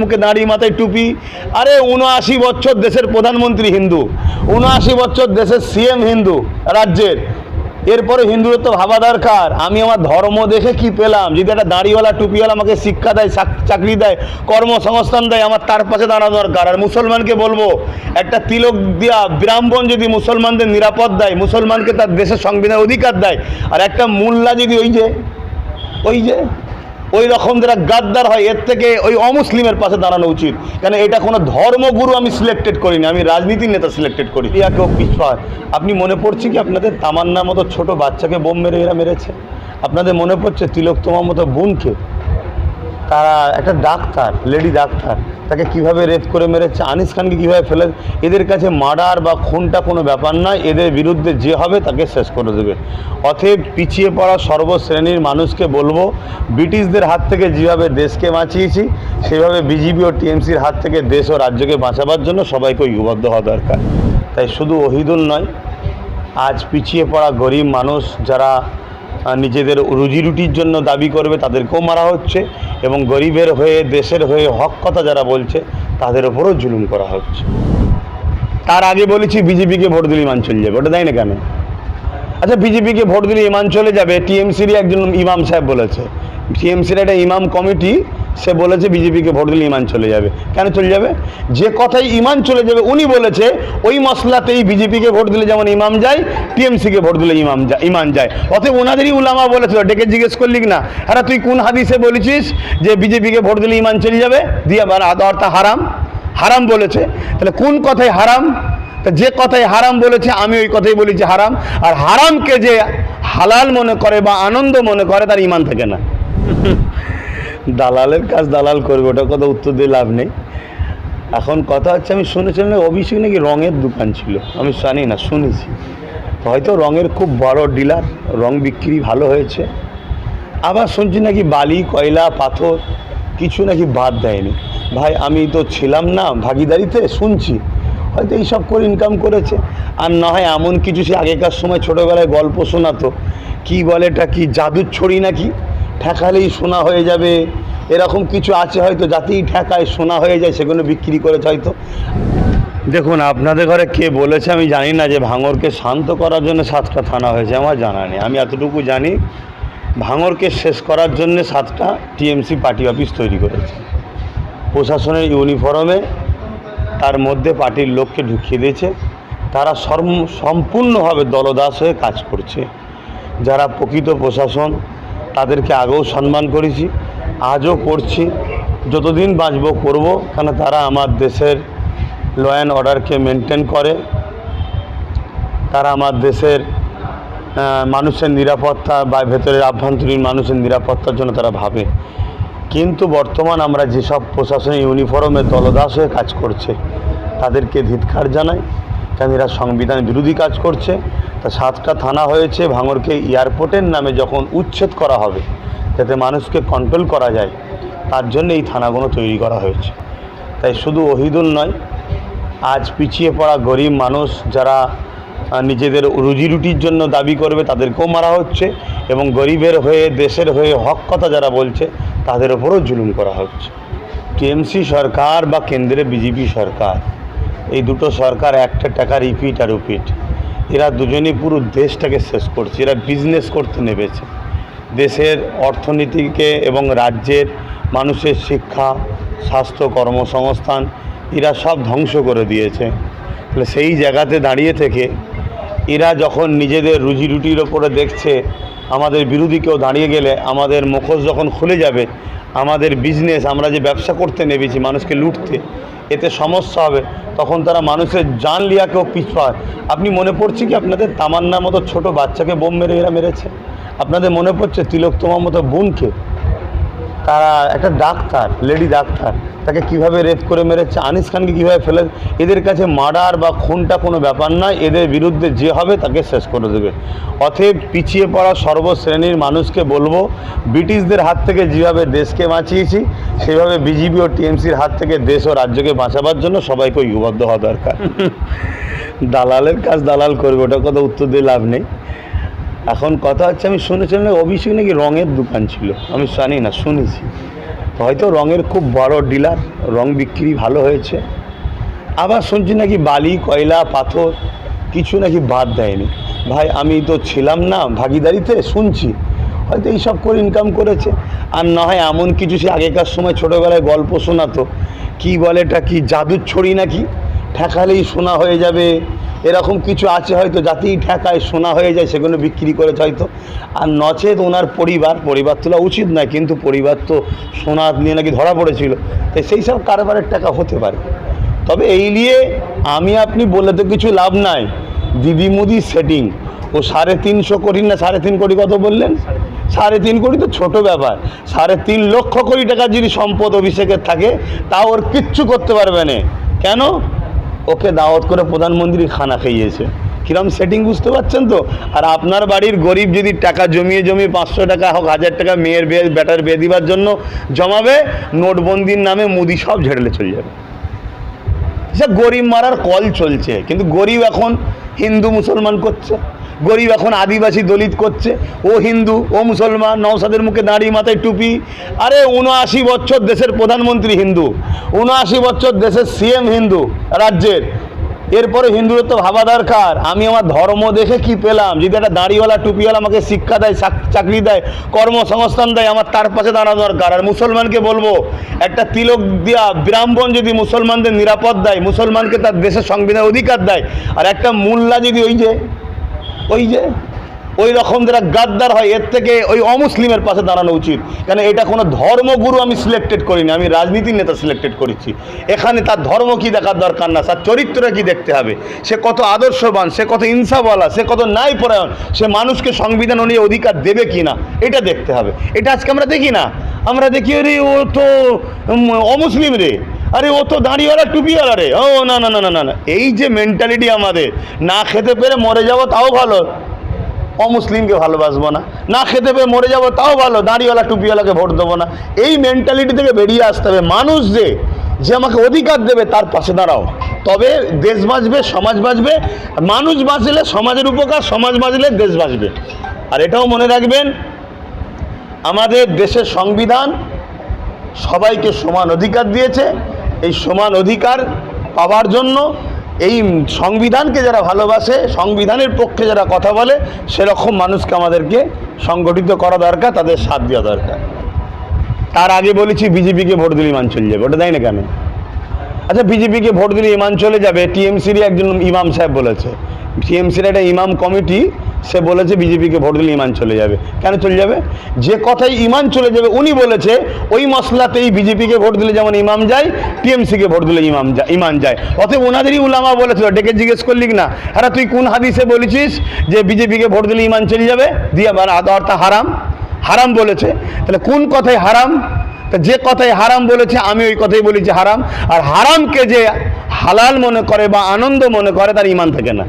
মুখে দাঁড়িয়ে মাথায় টুপি। আরে উনআশি বছর দেশের প্রধানমন্ত্রী হিন্দু। উনআশি বছর দেশের সিএম হিন্দু রাজ্যের। এরপরে হিন্দুদের তো ভাবা দরকার। আমি আমার ধর্ম দেখে কি পেলাম? যদি একটা দাড়িওয়ালা, টুপিওয়ালা আমাকে শিক্ষা দেয় চাকরি দেয়, কর্মসংস্থান দেয়, আমার তার পাশে দাঁড়ানো দরকার। আর মুসলমানকে বলব, একটা তিলক দিয়া ব্রাহ্মণ যদি মুসলমানদের নিরাপদ দেয়, মুসলমানকে তার দেশের সংবিধান অধিকার দেয়, আর একটা মোল্লা যদি ওই যে ওই যে ওই রকম যারা গাদ্দার হয় এর থেকে ওই অমুসলিমের পাশে দাঁড়ানো উচিত। কেন এটা কোনো ধর্মগুরু আমি সিলেক্টেড করিনি আমি রাজনীতির নেতা সিলেক্টেড করি ইয়াকেও পিছপা আপনি মনে পড়ছে কি আপনাদের তামান্নার মতো ছোট বাচ্চাকে বোম মেরে এরা মেরেছে? আপনাদের মনে পড়ছে তিলক তোমার মতো বোনকে তারা একটা ডাক্তার লেডি ডাক্তার, তাকে কীভাবে রেপ করে মেরেছে, আনিস খানকে কীভাবে ফেলে, এদের কাছে মার্ডার বা খুনটা কোনো ব্যাপার নয়, এদের বিরুদ্ধে যে হবে তাকে শেষ করে দেবে। অতএব পিছিয়ে পড়া সর্বশ্রেণীর মানুষকে বলব, ব্রিটিশদের হাত থেকে যেভাবে দেশকে বাঁচিয়েছি, সেভাবে বিজেপি ও টিএমসির হাত থেকে দেশ ও রাজ্যকে বাঁচাবার জন্য সবাইকে ঐক্যবদ্ধ হওয়া দরকার। তাই শুধু ওহিদুল নয়, আজ পিছিয়ে পড়া গরিব মানুষ যারা নিজেদের রুজি রুটির জন্য দাবি করবে, তাদেরকেও মারা হচ্ছে এবং গরিবের হয়ে, দেশের হয়ে হক কথা যারা বলছে, তাদের ওপরও জুলুম করা হচ্ছে। তার আগে বলেছি বিজেপিকে ভোট দিলে ইমান চলে যাবে, ওটা দেয় না কেন? আচ্ছা বিজেপিকে ভোট দিলে ইমান চলে যাবে, টিএমসিরই একজন ইমাম সাহেব বলেছে। টিএমসির একটা ইমাম কমিটি সে বলেছে, বিজেপিকে ভোট দিলে ইমান চলে যাবে। কেন চলে যাবে? যে কথাই ইমান চলে যাবে, উনি বলেছে, ওই মশলাতেই বিজেপিকে ভোট দিলে যেমন ইমাম যায়, টিএমসিকে ভোট দিলে ইমাম যায়, ইমান যায়। অতএব ওনাদেরই উলামা বলেছিল, ডেকে জিজ্ঞেস করলি না হ্যাঁ তুই কোন হাদিসে বলেছিস যে বিজেপিকে ভোট দিলে ইমান চলে যাবে? দিয়ে মানে অর্থাৎ হারাম। হারাম বলেছে। তাহলে কোন কথায় হারাম? তা যে কথাই হারাম বলেছে, আমি ওই কথাই বলেছি হারাম। আর হারামকে যে হালাল মনে করে বা আনন্দ মনে করে, তার ইমান থাকে না। দালালের কাজ দালাল করবে ওটা কথা উত্তর দিয়ে লাভ নেই। এখন কথা হচ্ছে, আমি শুনেছিলাম না অভিষেক নাকি রঙের দোকান ছিল, আমি জানি না, শুনেছি। হয়তো রঙের খুব বড় ডিলার, রং বিক্রি ভালো হয়েছে। আবার শুনছি নাকি বালি, কয়লা, পাথর, কিছু নাকি বাদ দেয়নি। ভাই, আমি তো ছিলাম না, ভাগিদারিতে, শুনছি। হয়তো এইসব করে ইনকাম করেছে। আর না হয় এমন কিছু সে আগেকার সময় ছোটোবেলায় গল্প শোনাতো। কি বলে এটা কি, জাদুর ছড়ি নাকি? ঠেকালেই সোনা হয়ে যাবে। এরকম কিছু আছে হয়তো যাতেই ঠেকায় সোনা হয়ে যায়, সেগুলো বিক্রি করেছে হয়তো। দেখুন, আপনাদের ঘরে কে বলেছে আমি জানি না যে ভাঙরকে শান্ত করার জন্য সাতটা থানা হয়েছে, আমার জানা নেই। আমি এতটুকু জানি, ভাঙরকে শেষ করার জন্য সাতটা টিএমসি পার্টি অফিস তৈরি করেছে। প্রশাসনের ইউনিফর্মে তার মধ্যে পার্টির লোককে ঢুকিয়ে দিয়েছে। তারা সম্পূর্ণভাবে দলদাস হয়ে কাজ করছে। যারা প্রকৃত প্রশাসন তাদেরকে আগেও সম্মান করেছি, আজও করছি। যতদিন বাঁচবো, করব, কেন তারা আমার দেশের ল অ্যান্ড অর্ডারকে মেনটেন করে। তারা আমার দেশের মানুষের নিরাপত্তা বা ভেতরের আভ্যন্তরীণ মানুষের নিরাপত্তার জন্য তারা ভাবে। কিন্তু বর্তমান আমরা যেসব প্রশাসনিক ইউনিফর্মে দলদাস হয়ে কাজ করছে, তাদেরকে ধিৎকার জানাই। এরা সংবিধান বিরোধী কাজ করছে। তা সাতটা থানা হয়েছে, ভাঙরকে এয়ারপোর্টের নামে যখন উচ্ছেদ করা হবে, যাতে মানুষকে কন্ট্রোল করা যায়, তার জন্য এই থানাগুলো তৈরি করা হয়েছে। তাই শুধু ওহিদুল নয়, আজ পিছিয়ে পড়া গরিব মানুষ যারা নিজেদের রুজি রুটির জন্য দাবি করবে, তাদেরকেও মারা হচ্ছে এবং গরিবের হয়ে, দেশের হয়ে হক কথা যারা বলছে, তাদের ওপরও জুলুম করা হচ্ছে। টিএমসি সরকার বা কেন্দ্রে বিজেপি সরকার? এই দুটো সরকার একটা টাকা রিপিট আর রিপিট এরা দুজনেই পুরো দেশটাকে শেষ করছে। এরা বিজনেস করতে নেমেছে। দেশের অর্থনীতিকে এবং রাজ্যের মানুষের শিক্ষা, স্বাস্থ্য, কর্মসংস্থান, এরা সব ধ্বংস করে দিয়েছে। তাহলে সেই জায়গাতে দাঁড়িয়ে থেকে এরা যখন নিজেদের রুজি রুটির ওপরে দেখছে, আমাদের বিরোধী কেউ দাঁড়িয়ে গেলে, আমাদের মুখোশ যখন খুলে যাবে, আমাদের বিজনেস আমরা যে ব্যবসা করতে নেবেছি মানুষকে লুটতে এতে সমস্যা হবে। তখন তারা মানুষের জান লিয়াকেও পিছপায় আপনি মনে পড়ছে কি আপনাদের তামান্নার মতো ছোট বাচ্চাকে বোম মেরে এরা মেরেছে? আপনাদের মনে পড়ছে তিলক তোমার মতো বোনকে তারা একটা ডাক্তার লেডি ডাক্তার তাকে কীভাবে রেপ করে মেরেছে আনিস খানকে কীভাবে ফেলে এদের কাছে মার্ডার বা খুনটা কোনো ব্যাপার নয় এদের বিরুদ্ধে যে হবে তাকে শেষ করে দেবে। অতএব পিছিয়ে পড়া সর্বশ্রেণীর মানুষকে বলব ব্রিটিশদের হাত থেকে যেভাবে দেশকে বাঁচিয়েছি সেভাবে বিজেপি ও টিএমসির হাত থেকে দেশ ও রাজ্যকে বাঁচাবার জন্য সবাইকে ঐক্যবদ্ধ হওয়া দরকার। দালালের কাজ দালাল করবে ওটা কথা উত্তর দিয়ে লাভ নেই। এখন কথা হচ্ছে, আমি শুনেছিলাম না, অভিষেক নাকি রঙের দোকান ছিল। আমি জানি না, শুনেছি। হয়তো রঙের খুব বড় ডিলার, রং বিক্রি ভালো হয়েছে। আবার শুনছি নাকি বালি, কয়লা, পাথর, কিছু নাকি বাদ দেয়নি। ভাই, আমি তো ছিলাম না ভাগিদারিতে, শুনছি। হয়তো এইসব করে ইনকাম করেছে। আর না হয় এমন কিছু সে আগেকার সময় ছোটোবেলায় গল্প শোনাতো। কি বলে এটা কি, জাদুর ছড়ি নাকি? ঠেকালেই শোনা হয়ে যাবে। এরকম কিছু আছে হয়তো যাতেই ঠেকায় সোনা হয়ে যায়, সেগুলো বিক্রি করেছে হয়তো। আর নচেত ওনার পরিবার পরিবার তোলা উচিত নয়, কিন্তু পরিবার তো সোনা নিয়ে নাকি ধরা পড়েছিল। তাই সেই সব কারবারের টাকা হতে পারে। তবে এই নিয়ে আমি আপনি বলে তো কিছু লাভ নাই। দিদি মুদি সেটিং। ও সাড়ে তিনশো কোটি না সাড়ে তিন কোটি কত বললেন? সাড়ে তিন কোটি তো ছোট ব্যাপার। সাড়ে তিন লক্ষ কোটি টাকার যদি সম্পদ অভিষেকের থাকে, তা ওর কিচ্ছু করতে পারবে না। কেন? ওকে দাওয়াত করে প্রধানমন্ত্রী খানা খাইয়েছে। কিরম সেটিং বুঝতে পারছেন তো? আর আপনার বাড়ির গরিব যদি টাকা জমিয়ে জমিয়ে পাঁচশো টাকা হোক, হাজার টাকা মেয়ের বিয়ে বেটার বিয়ে দিবার জন্য জমাবে, নোটবন্দির নামে মুদি সব ঝেড়লে চলে যাবে। সে গরিব মারার কল চলছে, কিন্তু গরিব এখন হিন্দু মুসলমান করছে। গরিব এখন আদিবাসী দলিত করছে। ও হিন্দু, ও মুসলমান নওসাদের মুখে দাঁড়িয়ে মাথায় টুপি। আরে উনআশি বছর দেশের প্রধানমন্ত্রী হিন্দু, উনআশি বছর দেশের সিএম হিন্দু রাজ্যের। এরপরে হিন্দুদের তো ভাবা দরকার। আমি আমার ধর্ম দেখে কি পেলাম? যদি একটা দাড়িওয়ালা, টুপিওয়ালা আমাকে শিক্ষা দেয় চাকরি দেয়, কর্মসংস্থান দেয়, আমার তার পাশে দাঁড়ানো দরকার। আর মুসলমানকে বলব, একটা তিলক দিয়া ব্রাহ্মণ যদি মুসলমানদের নিরাপদ দেয়, মুসলমানকে তার দেশের সংবিধান অধিকার দেয়, আর একটা মোল্লা যদি ওই যে ওই যে, ওই রকম যারা গাদ্দার হয়, এর থেকে ওই অমুসলিমের পাশে দাঁড়ানো উচিত। কেন এটা কোনো ধর্মগুরু আমি সিলেক্টেড করিনি, আমি রাজনীতির নেতা সিলেক্টেড করেছি। এখানে তার ধর্ম কি দেখার দরকার না, তার চরিত্রটা কি দেখতে হবে? সে কত আদর্শবান, সে কত ইনসাফওয়ালা, সে কত ন্যায় পরায়ণ সে মানুষকে সংবিধান অনুযায়ী অধিকার দেবে কি না, এটা দেখতে হবে। এটা আজকে আমরা দেখি না। আমরা দেখি রে ও তো অমুসলিম রে। আরে ও তো দাঁড়িয়েওয়ালা টুপিওয়ালা রে। ও, না না না না না না। এই যে মেন্টালিটি আমাদের, না খেতে পেরে মরে যাব তাও ভালো। অমুসলিমকে ভালোবাসবো না। না খেতে পেয়ে মরে যাব তাও ভালো। দাঁড়িওয়ালা টুপিওয়ালাকে ভোট দেবো না। এই মেন্টালিটি থেকে বেরিয়ে আসতে হবে। মানুষ যে যে আমাকে অধিকার দেবে তার পাশে দাঁড়াও। তবে দেশ বাঁচবে, সমাজ বাঁচবে। মানুষ বাঁচলে সমাজের উপকার, সমাজ বাঁচলে দেশ বাঁচবে। আর এটাও মনে রাখবেন, আমাদের দেশের সংবিধান সবাইকে সমান অধিকার দিয়েছে। এই সমান অধিকার পাওয়ার জন্য এই সংবিধানকে যারা ভালোবাসে, সংবিধানের পক্ষে যারা কথা বলে, সেরকম মানুষকে আমাদেরকে সংগঠিত করা দরকার, তাদের সাথ দেওয়া দরকার। তার আগে বলেছি, বিজেপিকে ভোট দিলে ইমান চলে যাবে। ওটা দেয় না কেন? আচ্ছা বিজেপিকে ভোট দিলে ইমান চলে যাবে। টিএমসির একজন ইমাম সাহেব বলেছে। টিএমসির একটা ইমাম কমিটি সে বলেছে, বিজেপিকে ভোট দিলে ইমান চলে যাবে। কেন চলে যাবে? যে কথাই ইমান চলে যাবে, উনি বলেছে, ওই মশলাতেই বিজেপিকে ভোট দিলে যেমন ইমাম যায়, টিএমসিকে ভোট দিলে ইমাম যায়, ইমান যায়। অতএব ওনাদেরই উলামা বলেছিল, ডেকে জিজ্ঞেস করলি না হ্যাঁ তুই কোন হাদিসে বলেছিস যে বিজেপিকে ভোট দিলে ইমান চলে যাবে? দিয়ে অর্থাৎ হারাম। হারাম বলেছে। তাহলে কোন কথাই হারাম? তা যে কথাই হারাম বলেছে, আমি ওই কথাই বলেছি হারাম। আর হারামকে যে হালাল মনে করে বা আনন্দ মনে করে, তার ইমান থাকে না।